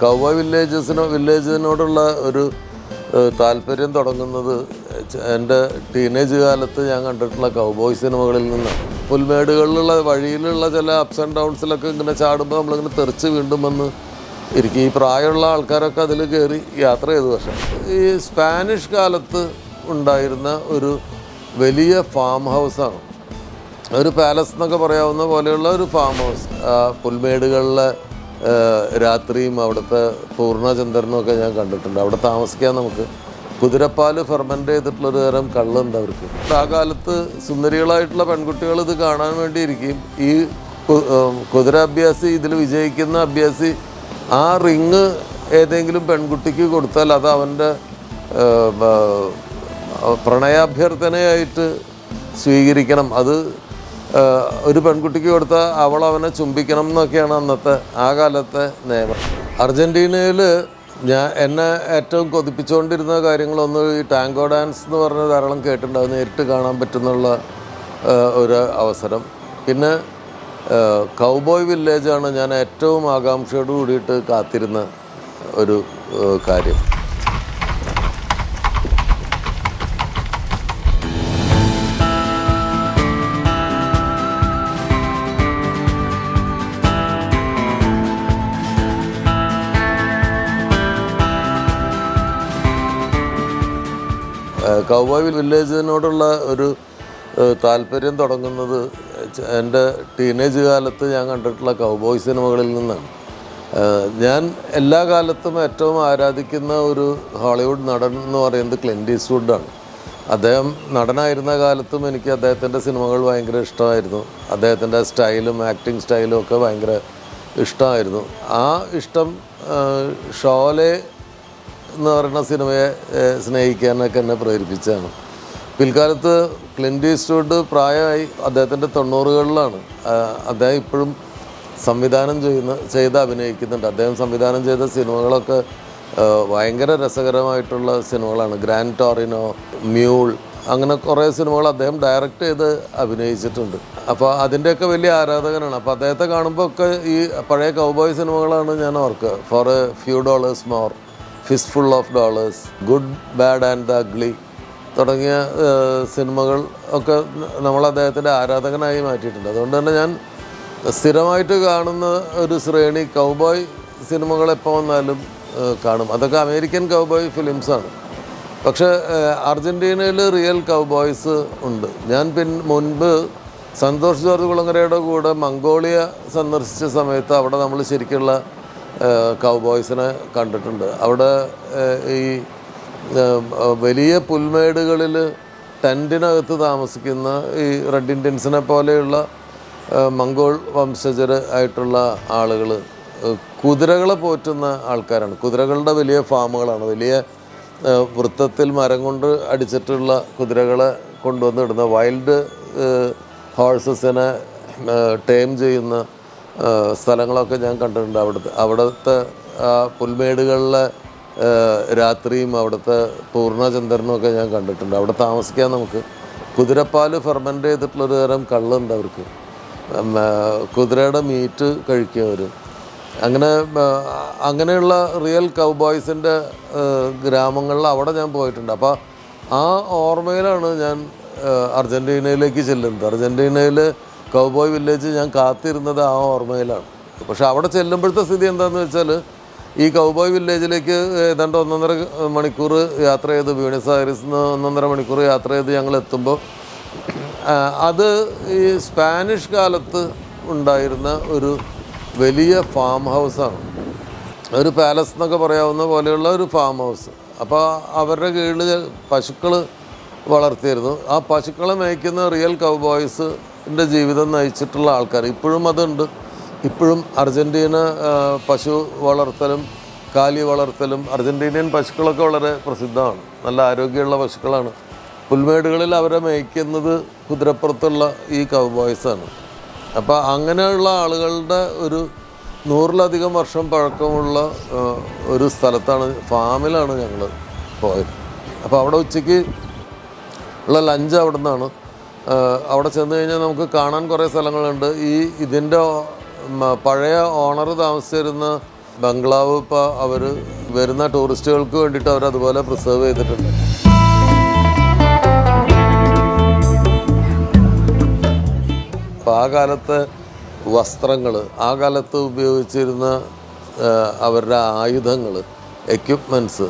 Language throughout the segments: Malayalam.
കൗബോയ് വില്ലേജസിനോ വില്ലേജിനോടുള്ള ഒരു താല്പര്യം തുടങ്ങുന്നത് എന്റെ ടീനേജ് കാലത്ത് ഞാൻ കണ്ടിട്ടുള്ള കൗബോയ് സിനിമകളിൽ നിന്ന്. പുൽമേടുകളിലുള്ള വഴിയിലുള്ള ചില അപ്സ് ആൻഡ് ഡൗൺസിലൊക്കെ ഇങ്ങനെ ചാടുമ്പോൾ നമ്മളിങ്ങനെ തെറിച്ച് വീണ്ടും വന്ന് ഇരിക്കും. ഈ പ്രായമുള്ള ആൾക്കാരൊക്കെ അതിൽ കയറി യാത്ര ചെയ്തു. പക്ഷേ ഈ സ്പാനിഷ് കാലത്ത് ഉണ്ടായിരുന്ന ഒരു വലിയ ഫാം ഹൗസാണ് ഒരു പാലസ് എന്നൊക്കെ പറയാവുന്ന പോലെയുള്ള ഒരു ഫാം ഹൗസ് പുൽമേടുകളിലെ രാത്രിയും അവിടുത്തെ പൂർണചന്ദ്രനും ഒക്കെ ഞാൻ കണ്ടിട്ടുണ്ട്. അവിടെ താമസിക്കാൻ നമുക്ക്. കുതിരപ്പാൽ ഫെർമെന്റ് ചെയ്തിട്ടുള്ളൊരു തരം കള്ളുണ്ട് അവർക്ക്. ആ കാലത്ത് സുന്ദരികളായിട്ടുള്ള പെൺകുട്ടികൾ ഇത് കാണാൻ വേണ്ടി ഇരിക്കും ഈ കുതിര അഭ്യാസി ഇതിൽ വിജയിക്കുന്ന അഭ്യാസി ആ റിങ് ഏതെങ്കിലും പെൺകുട്ടിക്ക് കൊടുത്താൽ അത് അവന്റെ പ്രണയാഭ്യർത്ഥനയായിട്ട് സ്വീകരിക്കണം. അത് ഒരു പെൺകുട്ടിക്ക് കൊടുത്ത അവൾ അവനെ ചുംബിക്കണം എന്നൊക്കെയാണ് അന്നത്തെ ആ കാലത്തെ നിയമം. അർജന്റീനയിൽ ഞാൻ എന്നെ ഏറ്റവും കൊതിപ്പിച്ചുകൊണ്ടിരുന്ന കാര്യങ്ങളൊന്ന് ഈ ടാങ്കോ ഡാൻസ് എന്ന് പറഞ്ഞ ധാരാളം കേട്ടിട്ടുണ്ടാവും നേരിട്ട് കാണാൻ പറ്റുന്നുള്ള ഒരു അവസരം. പിന്നെ കൗബോയ് വില്ലേജാണ് ഞാൻ ഏറ്റവും ആകാംക്ഷയോട് കൂടിയിട്ട് കാത്തിരുന്ന ഒരു കാര്യം. കൗബോയ് വില്ലേജിനോടുള്ള ഒരു താല്പര്യം തുടങ്ങുന്നത് എന്റെ ടീനേജ് കാലത്ത് ഞാൻ കണ്ടിട്ടുള്ള കൗബോയ് സിനിമകളിൽ നിന്നാണ്. ഞാൻ എല്ലാ കാലത്തും ഏറ്റവും ആരാധിക്കുന്ന ഒരു ഹോളിവുഡ് നടൻ എന്ന് പറയുന്നത് ക്ലിന്റ് ഈസ്റ്റ്വുഡാണ്. അദ്ദേഹം നടനായിരുന്ന കാലത്തും എനിക്ക് അദ്ദേഹത്തിന്റെ സിനിമകൾ ഭയങ്കര ഇഷ്ടമായിരുന്നു. അദ്ദേഹത്തിന്റെ സ്റ്റൈലും ആക്ടിങ് സ്റ്റൈലും ഒക്കെ ഭയങ്കര ഇഷ്ടമായിരുന്നു. ആ ഇഷ്ടം ഷോലെ എന്ന് പറയുന്ന സിനിമയെ സ്നേഹിക്കാനൊക്കെ എന്നെ പ്രേരിപ്പിച്ചാണ് പിൽക്കാലത്ത് ക്ലിൻഡ് ഈസ്റ്റ്വുഡ് പ്രായമായി അദ്ദേഹത്തിന്റെ തൊണ്ണൂറുകളിലാണ്. അദ്ദേഹം ഇപ്പോഴും സംവിധാനം ചെയ്യുന്ന ചെയ്ത് അഭിനയിക്കുന്നുണ്ട്. അദ്ദേഹം സംവിധാനം ചെയ്ത സിനിമകളൊക്കെ ഭയങ്കര രസകരമായിട്ടുള്ള സിനിമകളാണ്. ഗ്രാൻഡ് ടോറിനോ മ്യൂൾ അങ്ങനെ കുറേ സിനിമകൾ അദ്ദേഹം ഡയറക്റ്റ് ചെയ്ത് അഭിനയിച്ചിട്ടുണ്ട്. അപ്പോൾ അതിന്റെയൊക്കെ വലിയ ആരാധകനാണ്. അപ്പോൾ അദ്ദേഹത്തെ കാണുമ്പോൾ ഒക്കെ ഈ പഴയ കൗബോയ് സിനിമകളാണ് ഞാൻ ഓർക്കുക. For a few dollars more fistful of dollars good bad and the ugly തുടങ്ങിയ സിനിമകൾ ഒക്കെ നമ്മൾ അദ്ദേഹത്തിന്റെ ആരാധകനായി മാറ്റിയിട്ടുണ്ട്. അതുകൊണ്ട് തന്നെ ഞാൻ സ്ഥിരമായിട്ട് കാണുന്ന ഒരു ശ്രേണി കൗബോയ് സിനിമകൾ എപ്പോൾ വന്നാലും കാണും. അതൊക്കെ അമേരിക്കൻ കൗബോയ് ഫിലിംസാണ് പക്ഷേ അർജന്റീനയിൽ റിയൽ കൗബോയ്സ് ഉണ്ട്. ഞാൻ പിൻ മുൻപ് സന്തോഷ് ജോർജ് കുളങ്ങരയുടെ കൂടെ മംഗോളിയ സന്ദർശിച്ച സമയത്ത് അവിടെ നമ്മൾ ശരിക്കുള്ള കൗബോയ്സിനെ കണ്ടിട്ടുണ്ട്. അവിടെ ഈ വലിയ പുൽമേടുകളിൽ ടെന്റിനകത്ത് താമസിക്കുന്ന ഈ റെഡ് ഇന്ത്യൻസിനെ പോലെയുള്ള മംഗോൾ വംശജർ ആയിട്ടുള്ള ആളുകൾ കുതിരകളെ പോറ്റുന്ന ആൾക്കാരാണ്. കുതിരകളുടെ വലിയ ഫാമുകളാണ്. വലിയ വൃത്തത്തിൽ മരം കൊണ്ട് അടിച്ചിട്ടുള്ള കുതിരകളെ കൊണ്ടുവന്ന് ഇടുന്ന വൈൽഡ് ഹോഴ്സസിനെ ടേം ചെയ്യുന്ന സ്ഥലങ്ങളൊക്കെ ഞാൻ കണ്ടിട്ടുണ്ട്. അവിടുത്തെ അവിടുത്തെ പുൽമേടുകളിലെ രാത്രിയും അവിടുത്തെ പൂർണചന്ദ്രനും ഒക്കെ ഞാൻ കണ്ടിട്ടുണ്ട്. അവിടെ താമസിക്കാൻ നമുക്ക്. കുതിരപ്പാൽ ഫെർമെന്റ് ചെയ്തിട്ടുള്ളൊരു തരം കള്ളുണ്ട് അവർക്ക്. കുതിരയുടെ മീറ്റ് കഴിക്കും അവർ അങ്ങനെ അങ്ങനെയുള്ള റിയൽ കൗബോയ്സിന്റെ ഗ്രാമങ്ങളിൽ അവിടെ ഞാൻ പോയിട്ടുണ്ട്. അപ്പോൾ ആ ഓർമ്മയിലാണ് ഞാൻ അർജന്റീനയിലേക്ക് ചെല്ലുന്നത്. അർജന്റീനയിൽ കൗബോയ് വില്ലേജ് ഞാൻ കാത്തിരുന്നത് ആ ഓർമ്മയിലാണ്. പക്ഷെ അവിടെ ചെല്ലുമ്പോഴത്തെ സ്ഥിതി എന്താണെന്ന് വെച്ചാൽ ഈ കൗബോയ് വില്ലേജിലേക്ക് ഏതാണ്ട് ഒന്നൊന്നര മണിക്കൂർ യാത്ര ചെയ്ത് ബ്യൂണസ് ആയറിസ് നിന്ന് ഒന്നൊന്നര മണിക്കൂർ യാത്ര ചെയ്ത് ഞങ്ങൾ എത്തുമ്പോൾ അത് ഈ സ്പാനിഷ് കാലത്ത് ഉണ്ടായിരുന്ന ഒരു വലിയ ഫാം ഹൗസാണ് ഒരു പാലസ് എന്നൊക്കെ പറയാവുന്ന പോലെയുള്ള ഒരു ഫാം ഹൗസ് അപ്പോൾ അവരുടെ കീഴിൽ പശുക്കൾ വളർത്തിയിരുന്നു. ആ പശുക്കളെ മേയ്ക്കുന്ന റിയൽ കൗബോയ്സിന്റെ ജീവിതം നയിച്ചിട്ടുള്ള ആൾക്കാർ. ഇപ്പോഴും അതുണ്ട്. ഇപ്പോഴും അർജന്റീന പശു വളർത്തലും കാലി വളർത്തലും അർജന്റീനിയൻ പശുക്കളൊക്കെ വളരെ പ്രസിദ്ധമാണ്. നല്ല ആരോഗ്യമുള്ള പശുക്കളാണ്. പുൽമേടുകളിൽ അവരെ മേയ്ക്കുന്നത് കുതിരപ്പുറത്തുള്ള ഈ കൗബോയ്സാണ് അപ്പോൾ അങ്ങനെയുള്ള ആളുകളുടെ ഒരു നൂറിലധികം വർഷം പഴക്കമുള്ള ഒരു സ്ഥലത്താണ് ഫാമിലാണ് ഞങ്ങൾ പോയത്. അപ്പോൾ അവിടെ ഉച്ചയ്ക്ക് ഉള്ള ലഞ്ച് അവിടെ നിന്നാണ് അവിടെ ചെന്ന് കഴിഞ്ഞാൽ നമുക്ക് കാണാൻ കുറേ സ്ഥലങ്ങളുണ്ട്. ഈ ഇതിന്റെ പഴയ ഓണർ താമസിച്ചിരുന്ന ബംഗ്ലാവ് ഇപ്പോൾ അവർ വരുന്ന ടൂറിസ്റ്റുകൾക്ക് വേണ്ടിയിട്ട് അവർ അതുപോലെ പ്രിസർവ് ചെയ്തിട്ടുണ്ട്. അപ്പോൾ ആ കാലത്തെ വസ്ത്രങ്ങൾ ആ കാലത്ത് ഉപയോഗിച്ചിരുന്ന അവരുടെ ആയുധങ്ങൾ എക്യുപ്മെന്റ്സ്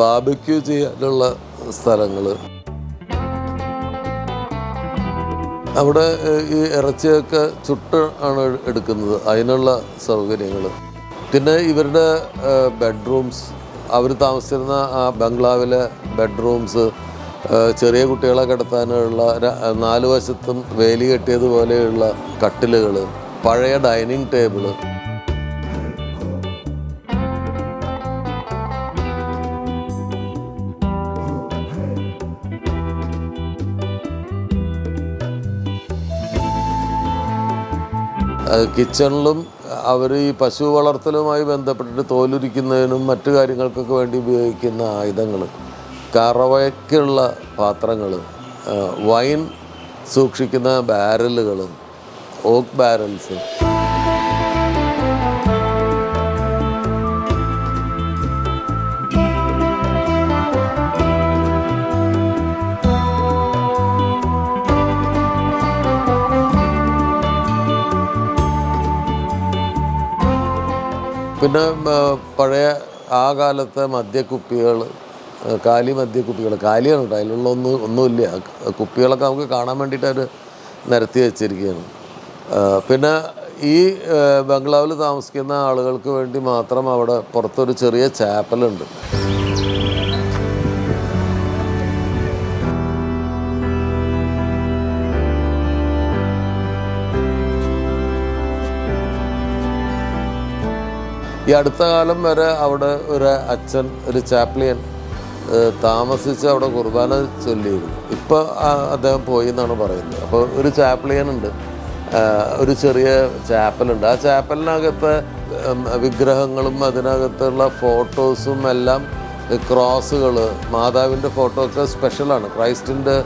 ബാബിക്യൂ ചെയ്യാനുള്ള സ്ഥലങ്ങൾ അവിടെ ഈ ഇറച്ചിയൊക്കെ ചുട്ട് ആണ് എടുക്കുന്നത്. അതിനുള്ള സൗകര്യങ്ങൾ. പിന്നെ ഇവരുടെ ബെഡ്റൂംസ് അവർ താമസിച്ചിരുന്ന ആ ബംഗ്ലാവിലെ ബെഡ്റൂംസ് ചെറിയ കുട്ടികളെ കിടത്താനുള്ള നാലു വശത്തും വേലി കെട്ടിയതുപോലെയുള്ള കട്ടിലുകൾ പഴയ ഡൈനിങ് ടേബിൾ കിച്ചണിലും അവർ ഈ പശു വളർത്തലുമായി ബന്ധപ്പെട്ടിട്ട് തോലുരിക്കുന്നതിനും മറ്റു കാര്യങ്ങൾക്കൊക്കെ വേണ്ടി ഉപയോഗിക്കുന്ന ആയുധങ്ങൾ. കറവയ്ക്കുള്ള പാത്രങ്ങൾ വൈൻ സൂക്ഷിക്കുന്ന ബാരലുകൾ ഓക്ക് ബാരൽസ്. പിന്നെ പഴയ ആ കാലത്തെ മദ്യക്കുപ്പികൾ കാലി മദ്യക്കുപ്പികൾ കാലിയാണ് കേട്ടോ അതിലുള്ള ഒന്നും ഒന്നുമില്ല. കുപ്പികളൊക്കെ നമുക്ക് കാണാൻ വേണ്ടിയിട്ട് അവർ നിരത്തി വെച്ചിരിക്കുകയാണ്. പിന്നെ ഈ ബംഗ്ലാവിൽ താമസിക്കുന്ന ആളുകൾക്ക് വേണ്ടി മാത്രം അവിടെ പുറത്തൊരു ചെറിയ ചാപ്പലുണ്ട്. ഈ അടുത്ത കാലം വരെ അവിടെ ഒരു അച്ഛൻ ഒരു ചാപ്ലിയൻ താമസിച്ച് അവിടെ കുർബാന ചൊല്ലിയിരുന്നു. ഇപ്പോൾ അദ്ദേഹം പോയി എന്നാണ് പറയുന്നത്. അപ്പോൾ ഒരു ചാപ്ലിയൻ ഉണ്ട് ഒരു ചെറിയ ചാപ്പലുണ്ട്. ആ ചാപ്പലിനകത്ത് വിഗ്രഹങ്ങളും അതിനകത്തുള്ള ഫോട്ടോസും എല്ലാം ക്രോസുകൾ മാതാവിന്റെ ഫോട്ടോ ഒക്കെ സ്പെഷ്യലാണ്. ക്രൈസ്റ്റിന്റെ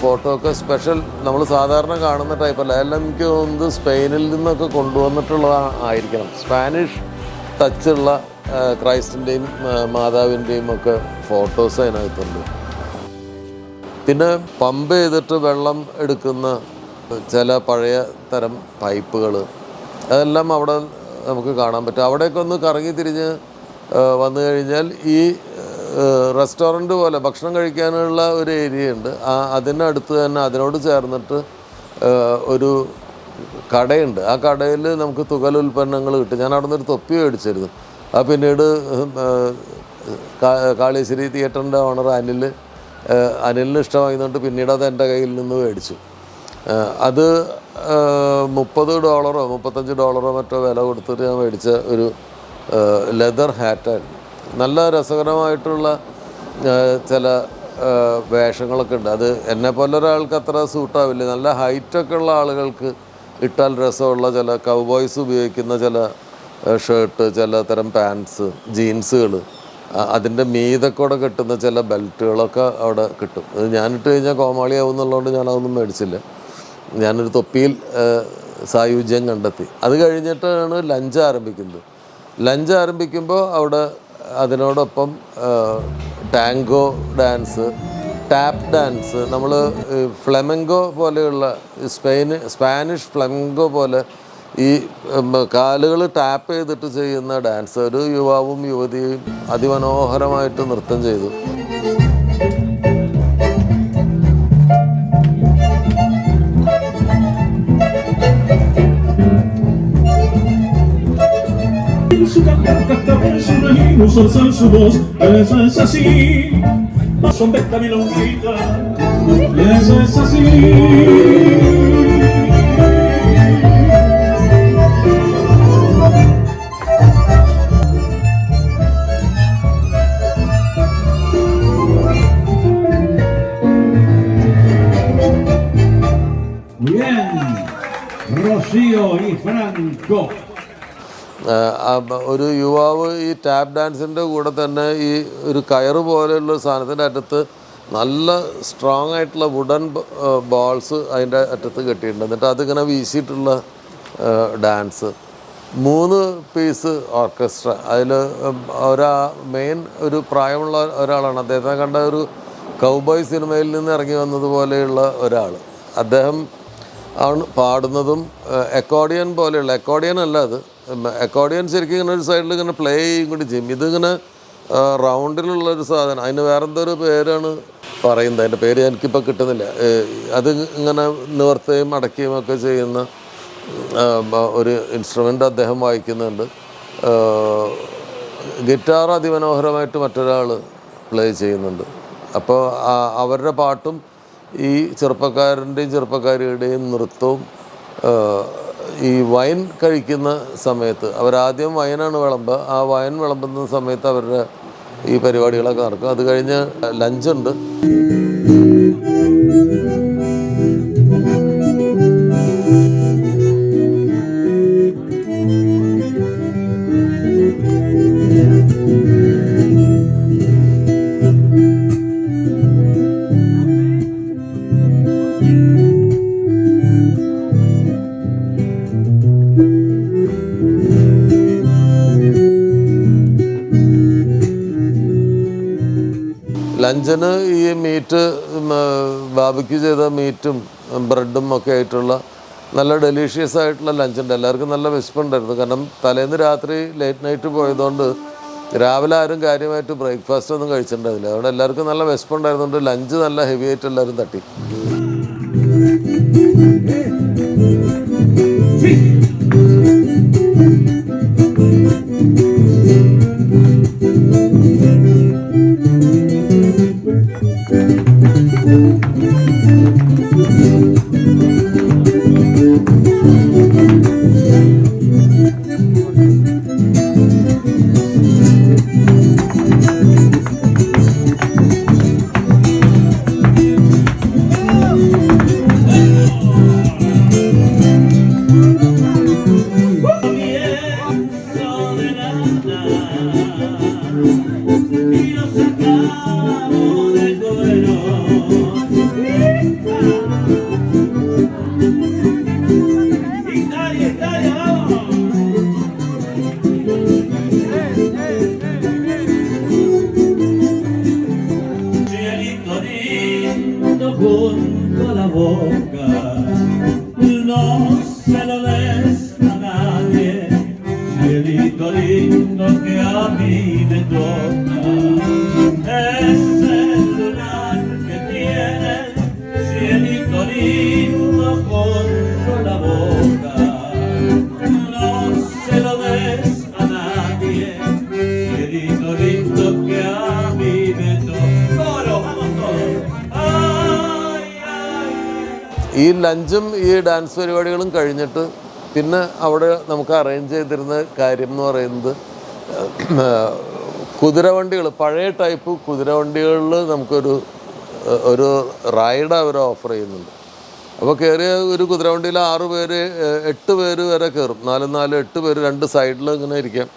ഫോട്ടോ ഒക്കെ സ്പെഷ്യൽ. നമ്മൾ സാധാരണ കാണുന്ന ടൈപ്പല്ല. എല്ലാം എനിക്ക് തോന്നുന്നത് സ്പെയിനിൽ നിന്നൊക്കെ കൊണ്ടുവന്നിട്ടുള്ള ആയിരിക്കണം. സ്പാനിഷ് ടച്ചുള്ള ക്രൈസ്റ്റിന്റെയും മാതാവിന്റെയും ഒക്കെ ഫോട്ടോസ് അതിനകത്തുണ്ട്. പിന്നെ പമ്പ് ചെയ്തിട്ട് വെള്ളം എടുക്കുന്ന ചില പഴയ തരം പൈപ്പുകൾ അതെല്ലാം അവിടെ നമുക്ക് കാണാൻ പറ്റും. അവിടെയൊക്കെ ഒന്ന് കറങ്ങി തിരിഞ്ഞ് വന്നു കഴിഞ്ഞാൽ ഈ റെസ്റ്റോറന്റ് പോലെ ഭക്ഷണം കഴിക്കാനുള്ള ഒരു ഏരിയ ഉണ്ട് ആ അതിനടുത്ത് തന്നെ അതിനോട് ചേർന്നിട്ട് ഒരു കടയുണ്ട്. ആ കടയിൽ നമുക്ക് തുകൽ ഉൽപ്പന്നങ്ങൾ കിട്ടും. ഞാൻ അവിടെ നിന്ന് ഒരു തൊപ്പി മേടിച്ചിരുന്നു. ആ പിന്നീട് കാളീശ്വരി തിയേറ്ററിന്റെ ഓണർ അനിൽ അനിലിന് ഇഷ്ടമായതുകൊണ്ട് പിന്നീട് അത് എന്റെ കയ്യിൽ നിന്ന് മേടിച്ചു. അത് മുപ്പത് ഡോളറോ മുപ്പത്തഞ്ച് ഡോളറോ മറ്റോ വില കൊടുത്തിട്ട് ഞാൻ മേടിച്ച ഒരു ലെതർ ഹാറ്റായിരുന്നു. നല്ല രസകരമായിട്ടുള്ള ചില വേഷങ്ങളൊക്കെ ഉണ്ട്. അത് എന്നെ പോലെ ഒരാൾക്ക് അത്ര സൂട്ടാവില്ല നല്ല ഹൈറ്റൊക്കെ ഉള്ള ആളുകൾക്ക് ഇട്ടാൽ രസമുള്ള ചില കൗബോയ്സ് ഉപയോഗിക്കുന്ന ചില ഷർട്ട് ചില തരം പാൻസ് ജീൻസുകൾ അതിന്റെ മീതക്കൂടെ കിട്ടുന്ന ചില ബെൽറ്റുകളൊക്കെ അവിടെ കിട്ടും. അത് ഞാനിട്ട് കഴിഞ്ഞാൽ കോമാളിയാവും എന്നുള്ളതുകൊണ്ട് ഞാനതൊന്നും മേടിച്ചില്ല. ഞാനൊരു തൊപ്പിയിൽ സായുജ്യം കണ്ടെത്തി. അത് കഴിഞ്ഞിട്ടാണ് ലഞ്ച് ആരംഭിക്കുന്നത്. ലഞ്ച് ആരംഭിക്കുമ്പോൾ അവിടെ അതിനോടൊപ്പം ടാങ്കോ ഡാൻസ് ടാപ്പ് ഡാൻസ് നമ്മൾ ഫ്ലെമങ്കോ പോലെയുള്ള സ്പെയിന് സ്പാനിഷ് ഫ്ലെമങ്കോ പോലെ ഈ കാലുകൾ ടാപ്പ് ചെയ്തിട്ട് ചെയ്യുന്ന ഡാൻസ് ഒരു യുവാവും യുവതിയും അതിമനോഹരമായിട്ട് നൃത്തം ചെയ്തു. Su cantar su reír, su voz, es así. Son venta milonguita, eso es así. Bien, Rocío y Franco. ഒരു യുവാവ് ഈ ടാപ്പ് ഡാൻസിന്റെ കൂടെ തന്നെ ഈ ഒരു കയറ് പോലെയുള്ള സാധനത്തിന്റെ അറ്റത്ത് നല്ല സ്ട്രോങ് ആയിട്ടുള്ള വുഡൻ ബോൾസ് അതിന്റെ അറ്റത്ത് കെട്ടിയിട്ടുണ്ട്. എന്നിട്ട് അതിങ്ങനെ വീശിയിട്ടുള്ള ഡാൻസ് മൂന്ന് പീസ് ഓർക്കസ്ട്ര അതിൽ ഒരാ മെയിൻ ഒരു പ്രായമുള്ള ഒരാളാണ്. അദ്ദേഹത്തെ കണ്ട ഒരു കൗബോയ് സിനിമയിൽ നിന്ന് ഇറങ്ങി വന്നതുപോലെയുള്ള ഒരാൾ അദ്ദേഹം ആണ് പാടുന്നതും അക്കോർഡിയൻ പോലെയുള്ള അക്കോർഡിയൻ അല്ല അത്. അക്കോർഡിയൻ ശരിക്കും ഇങ്ങനെ ഒരു സൈഡിൽ ഇങ്ങനെ പ്ലേ ചെയ്യും കൂടി ചെയ്യും ഇതിങ്ങനെ റൗണ്ടിലുള്ള ഒരു സാധനം. അതിന് വേറെന്തോ ഒരു പേരാണ് പറയുന്നത്. അതിന്റെ പേര് എനിക്കിപ്പോൾ കിട്ടുന്നില്ല. അത് ഇങ്ങനെ നിവർത്തുകയും അടയ്ക്കുകയും ഒക്കെ ചെയ്യുന്ന ഒരു ഇൻസ്ട്രുമെന്റ് അദ്ദേഹം വായിക്കുന്നുണ്ട്. ഗിറ്റാർ അതിമനോഹരമായിട്ട് മറ്റൊരാൾ പ്ലേ ചെയ്യുന്നുണ്ട്. അപ്പോൾ അവരുടെ പാട്ടും ഈ ചെറുപ്പക്കാരന്റെയും ചെറുപ്പക്കാരിയുടെയും നൃത്തവും ഈ വൈൻ കഴിക്കുന്ന സമയത്ത് അവരാദ്യം വൈനാണ് വിളമ്പുക ആ വൈൻ വിളമ്പുന്ന സമയത്ത് അവരുടെ ഈ പരിപാടികളൊക്കെ നടക്കും അത് കഴിഞ്ഞ് ലഞ്ചുണ്ട്. ലഞ്ചിന് ഈ മീറ്റ് ബാബിക്ക് ചെയ്ത മീറ്റും ബ്രെഡും ഒക്കെ ആയിട്ടുള്ള നല്ല ഡെലീഷ്യസ് ആയിട്ടുള്ള ലഞ്ചുണ്ട്. എല്ലാവർക്കും നല്ല വിശപ്പുണ്ടായിരുന്നു. കാരണം തലേന്ന് രാത്രി ലേറ്റ് നൈറ്റ് പോയതുകൊണ്ട് രാവിലെ ആരും കാര്യമായിട്ട് ബ്രേക്ക്ഫാസ്റ്റ് ഒന്നും കഴിച്ചിട്ടുണ്ടായില്ല അതുകൊണ്ട് എല്ലാവർക്കും നല്ല വിശപ്പുണ്ടായിരുന്നുകൊണ്ട് ലഞ്ച് നല്ല ഹെവി ആയിട്ട് എല്ലാവരും തട്ടി. ഈ ലഞ്ചും ഈ ഡാൻസ് പരിപാടികളും കഴിഞ്ഞിട്ട് പിന്നെ അവിടെ നമുക്ക് അറേഞ്ച് ചെയ്തിരുന്ന കാര്യം എന്ന് പറയുന്നത് കുതിരവണ്ടികൾ പഴയ ടൈപ്പ് കുതിരവണ്ടികളിൽ നമുക്കൊരു ഒരു റൈഡ് അവർ ഓഫർ ചെയ്യുന്നുണ്ട്. അപ്പോൾ കയറിയ ഒരു കുതിരവണ്ടിയിൽ ആറ് പേര് എട്ട് പേര് വരെ കയറും നാല് നാല് എട്ട് പേര് രണ്ട് സൈഡിൽ ഇങ്ങനെ ഇരിക്കാം.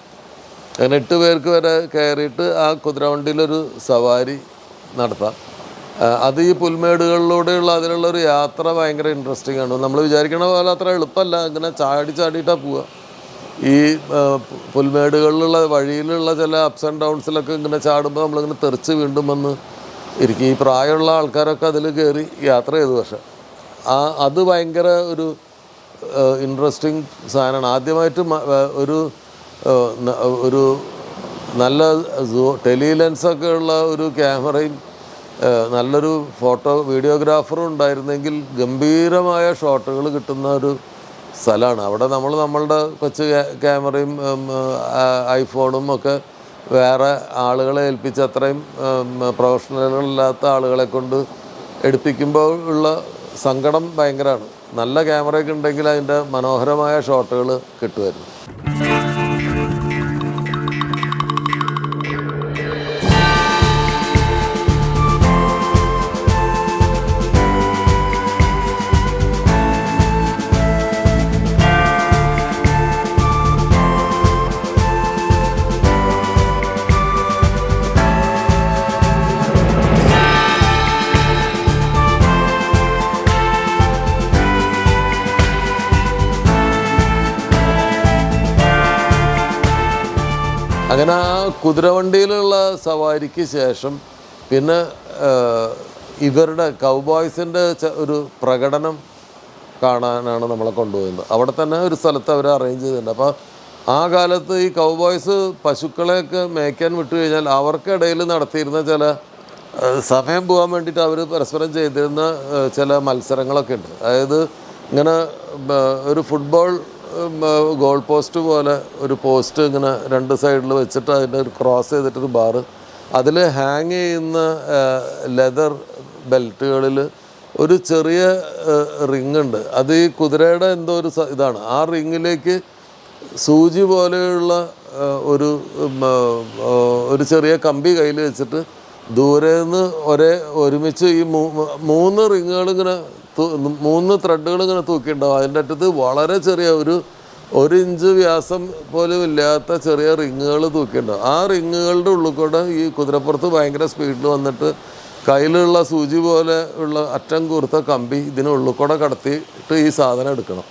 അങ്ങനെ എട്ട് പേർക്ക് വരെ കയറിയിട്ട് ആ കുതിരവണ്ടിയിലൊരു സവാരി നടത്താം. അത് ഈ പുൽമേടുകളിലൂടെയുള്ള അതിലുള്ള ഒരു യാത്ര ഭയങ്കര ഇൻട്രസ്റ്റിംഗ് ആണ്. നമ്മൾ വിചാരിക്കണ പോലെ അത്ര എളുപ്പമല്ല. ഇങ്ങനെ ചാടി ചാടിയിട്ടാണ് പോവുക ഈ പുൽമേടുകളിലുള്ള വഴിയിലുള്ള ചില അപ്സ് ആൻഡ് ഡൗൺസിലൊക്കെ ഇങ്ങനെ ചാടുമ്പോൾ നമ്മളിങ്ങനെ തെറിച്ച് വീണ്ടും വന്ന് ഇരിക്കും. ഈ പ്രായമുള്ള ആൾക്കാരൊക്കെ അതിൽ കയറി യാത്ര ചെയ്തു. പക്ഷെ ആ അത് ഭയങ്കര ഒരു ഇൻട്രസ്റ്റിംഗ് സാധനമാണ്. ആദ്യമായിട്ട് ഒരു ഒരു നല്ല ടെലി ടെലിലെൻസൊക്കെ ഉള്ള ഒരു ക്യാമറയും ഏഹ് നല്ലൊരു ഫോട്ടോ വീഡിയോഗ്രാഫറും ഉണ്ടായിരുന്നെങ്കിൽ ഗംഭീരമായ ഷോട്ടുകൾ കിട്ടുന്ന ഒരു സ്ഥലമാണ്. അവിടെ നമ്മൾ നമ്മളുടെ കൊച്ചു ക്യാമറയും ഐഫോണും ഒക്കെ വേറെ ആളുകളെ ഏൽപ്പിച്ച് അത്രയും പ്രൊഫഷണലുകളില്ലാത്ത ആളുകളെ കൊണ്ട് എടുപ്പിക്കുമ്പോൾ ഉള്ള സങ്കടം ഭയങ്കരമാണ്. നല്ല ക്യാമറയൊക്കെ ഉണ്ടെങ്കിൽ അതിന്റെ മനോഹരമായ ഷോട്ടുകൾ കിട്ടുമായിരുന്നു. അങ്ങനെ ആ കുതിരവണ്ടിയിലുള്ള സവാരിക്ക് ശേഷം പിന്നെ ഇവരുടെ കൗബോയ്സിന്റെ ഒരു പ്രകടനം കാണാനാണ് നമ്മളെ കൊണ്ടുപോകുന്നത് അവിടെ തന്നെ ഒരു സ്ഥലത്ത് അവർ അറേഞ്ച് ചെയ്തിട്ടുണ്ട്. അപ്പോൾ ആ കാലത്ത് ഈ കൗബോയ്സ് പശുക്കളെയൊക്കെ മേയ്ക്കാൻ വിട്ടു കഴിഞ്ഞാൽ അവർക്കിടയിൽ നടത്തിയിരുന്ന ചില സമയം പോകാൻ വേണ്ടിയിട്ട് അവർ പരസ്പരം ചെയ്തിരുന്ന ചില മത്സരങ്ങളൊക്കെ ഉണ്ട്. അതായത് ഇങ്ങനെ ഒരു ഫുട്ബോൾ ഗോൾ പോസ്റ്റ് പോലെ ഒരു പോസ്റ്റ് ഇങ്ങനെ രണ്ട് സൈഡിൽ വെച്ചിട്ട് അതിന്റെ ഒരു ക്രോസ് ചെയ്തിട്ടൊരു ബാറ് അതിൽ ഹാങ് ചെയ്യുന്ന ലെതർ ബെൽറ്റുകളിൽ ഒരു ചെറിയ റിങ് ഉണ്ട്. അത് ഈ കുതിരയുടെ എന്തോ ഒരു ഇതാണ്. ആ റിങ്ങിലേക്ക് സൂചി പോലെയുള്ള ഒരു ഒരു ചെറിയ കമ്പി കയ്യിൽ വെച്ചിട്ട് ദൂരെ നിന്ന് ഒരേ ഒരുമിച്ച് ഈ മൂന്ന് റിങ്ങുകൾ ഇങ്ങനെ മൂന്ന് ത്രെഡുകൾ ഇങ്ങനെ തൂക്കിയിട്ടുണ്ടാവും. അതിന്റെ അറ്റത്ത് വളരെ ചെറിയ ഒരു ഒരു ഇഞ്ച് വ്യാസം പോലും ഇല്ലാത്ത ചെറിയ റിങ്ങുകൾ തൂക്കിയിട്ടുണ്ടാവും. ആ റിങ്ങുകളുടെ ഉള്ളിൽ കൂടെ ഈ കുതിരപ്പുറത്ത് ഭയങ്കര സ്പീഡിൽ വന്നിട്ട് കയ്യിലുള്ള സൂചി പോലെ ഉള്ള അറ്റം കൂർത്ത കമ്പി ഇതിനുള്ളിൽ കൂടെ കടത്തിയിട്ട് ഈ സാധനം എടുക്കണം.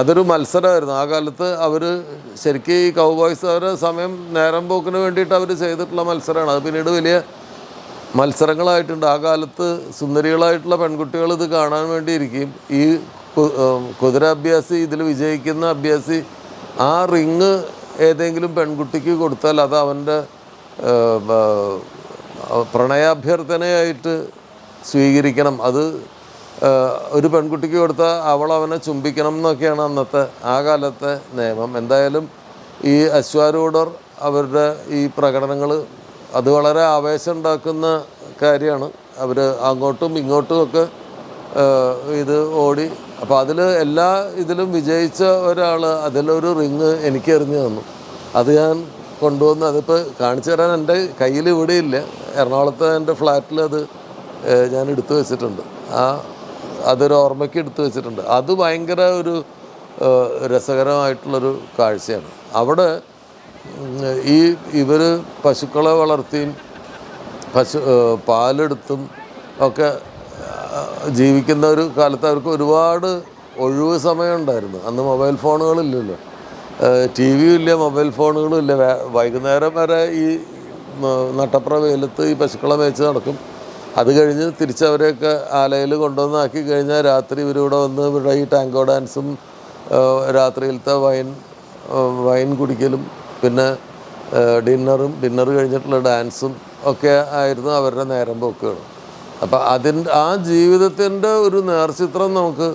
അതൊരു മത്സരമായിരുന്നു. ആ കാലത്ത് അവർ ശരിക്കും ഈ കൗബോയ്സ് അവരെ സമയം നേരം പോക്കിന് വേണ്ടിയിട്ട് അവർ ചെയ്തിട്ടുള്ള മത്സരമാണ്. അത് പിന്നീട് വലിയ മത്സരങ്ങളായിട്ടുണ്ട്. ആ കാലത്ത് സുന്ദരികളായിട്ടുള്ള പെൺകുട്ടികൾ ഇത് കാണാൻ വേണ്ടിയിരിക്കും ഈ കുതിര അഭ്യാസി ഇതിൽ വിജയിക്കുന്ന അഭ്യാസി ആ റിങ് ഏതെങ്കിലും പെൺകുട്ടിക്ക് കൊടുത്താൽ അത് അവന്റെ പ്രണയാഭ്യർത്ഥനയായിട്ട് സ്വീകരിക്കണം. അത് ഒരു പെൺകുട്ടിക്ക് കൊടുത്താൽ അവൾ അവനെ ചുംബിക്കണം എന്നൊക്കെയാണ് അന്നത്തെ ആ കാലത്തെ നിയമം. എന്തായാലും ഈ അശ്വാരൂഢർ അവരുടെ ഈ പ്രകടനങ്ങൾ അത് വളരെ ആവേശം ഉണ്ടാക്കുന്ന കാര്യമാണ്. അവർ അങ്ങോട്ടും ഇങ്ങോട്ടും ഒക്കെ ഇത് ഓടി. അപ്പോൾ അതിൽ എല്ലാ ഇതിലും വിജയിച്ച ഒരാൾ അതിലൊരു റിങ് എനിക്ക് എറിഞ്ഞു തന്നു. അത് ഞാൻ കൊണ്ടുവന്ന് അതിപ്പോൾ കാണിച്ചു തരാൻ എന്റെ കയ്യിൽ ഇവിടെ ഇല്ല. എറണാകുളത്തെ എന്റെ ഫ്ലാറ്റിൽ അത് ഞാൻ എടുത്തു വെച്ചിട്ടുണ്ട്. ആ അതൊരു ഓർമ്മയ്ക്ക് എടുത്തു വെച്ചിട്ടുണ്ട്. അത് ഭയങ്കര ഒരു രസകരമായിട്ടുള്ളൊരു കാഴ്ചയാണ്. അവിടെ ഈ ഇവർ പശുക്കളെ വളർത്തിയും പശു പാലെടുത്തും ഒക്കെ ജീവിക്കുന്ന ഒരു കാലത്ത് അവർക്ക് ഒരുപാട് ഒഴിവ് സമയം ഉണ്ടായിരുന്നു അന്ന് മൊബൈൽ ഫോണുകളില്ലല്ലോ. ടി വിയും ഇല്ല മൊബൈൽ ഫോണുകളും ഇല്ല വൈകുന്നേരം വരെ ഈ നട്ടപ്ര വെയിലത്ത് ഈ പശുക്കളെ മേച്ച് നടക്കും. അത് കഴിഞ്ഞ് തിരിച്ചവരെയൊക്കെ ആലയിൽ കൊണ്ടുവന്നാക്കി കഴിഞ്ഞാൽ രാത്രി ഇവരിവിടെ വന്ന് ഇവിടെ ഈ ടാങ്കോ ഡാൻസും രാത്രിയിലത്തെ വൈൻ വൈൻ കുടിക്കലും പിന്നെ ഡിന്നറും ഡിന്നർ കഴിഞ്ഞിട്ടുള്ള ഡാൻസും ഒക്കെ ആയിരുന്നു അവരുടെ നേരം പോക്കുകൾ. അപ്പം അതിന്റെ ആ ജീവിതത്തിന്റെ ഒരു നേർചിത്രം നമുക്ക്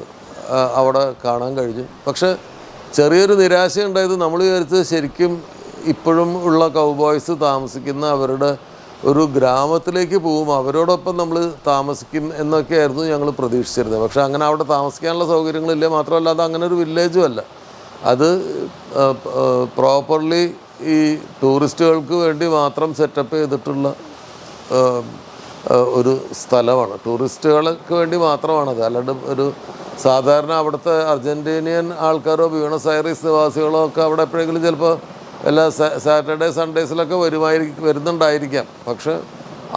അവിടെ കാണാൻ കഴിഞ്ഞു. പക്ഷേ ചെറിയൊരു നിരാശ ഉണ്ടായത് നമ്മൾ വിചാരിച്ചത് ശരിക്കും ഇപ്പോഴും ഉള്ള കൗബോയ്സ് താമസിക്കുന്ന അവരുടെ ഒരു ഗ്രാമത്തിലേക്ക് പോകും. അവരോടൊപ്പം നമ്മൾ താമസിക്കും എന്നൊക്കെയായിരുന്നു ഞങ്ങൾ പ്രതീക്ഷിച്ചിരുന്നത്. പക്ഷേ അങ്ങനെ അവിടെ താമസിക്കാനുള്ള സൗകര്യങ്ങളില്ല. മാത്രമല്ല അത് അങ്ങനെ ഒരു വില്ലേജും അല്ല. അത് പ്രോപ്പർലി ഈ ടൂറിസ്റ്റുകൾക്ക് വേണ്ടി മാത്രം സെറ്റപ്പ് ചെയ്തിട്ടുള്ള ഒരു സ്ഥലമാണ്. ടൂറിസ്റ്റുകൾക്ക് വേണ്ടി മാത്രമാണത്. അല്ലാണ്ട് ഒരു സാധാരണ അവിടുത്തെ അർജന്റീനിയൻ ആൾക്കാരോ ബ്യൂണസ് ഐറിസ് നിവാസികളോ ഒക്കെ അവിടെ എപ്പോഴെങ്കിലും ചിലപ്പോൾ എല്ലാ സാറ്റർഡേ സൺഡേസിലൊക്കെ വരുമായിരിക്കും വരുന്നുണ്ടായിരിക്കാം. പക്ഷെ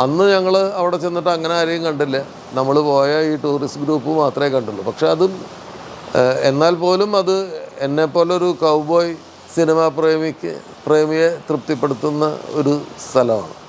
അന്ന് ഞങ്ങൾ അവിടെ ചെന്നിട്ട് അങ്ങനെ ആരെയും കണ്ടില്ല. നമ്മൾ പോയ ഈ ടൂറിസ്റ്റ് ഗ്രൂപ്പ് മാത്രമേ കണ്ടുള്ളൂ. പക്ഷെ അതും എന്നാൽ പോലും അത് എന്നെപ്പോലെ ഒരു കൗബോയ് സിനിമാ പ്രേമിക്ക് പ്രേമിയെ തൃപ്തിപ്പെടുത്തുന്ന ഒരു സ്ഥലമാണ്.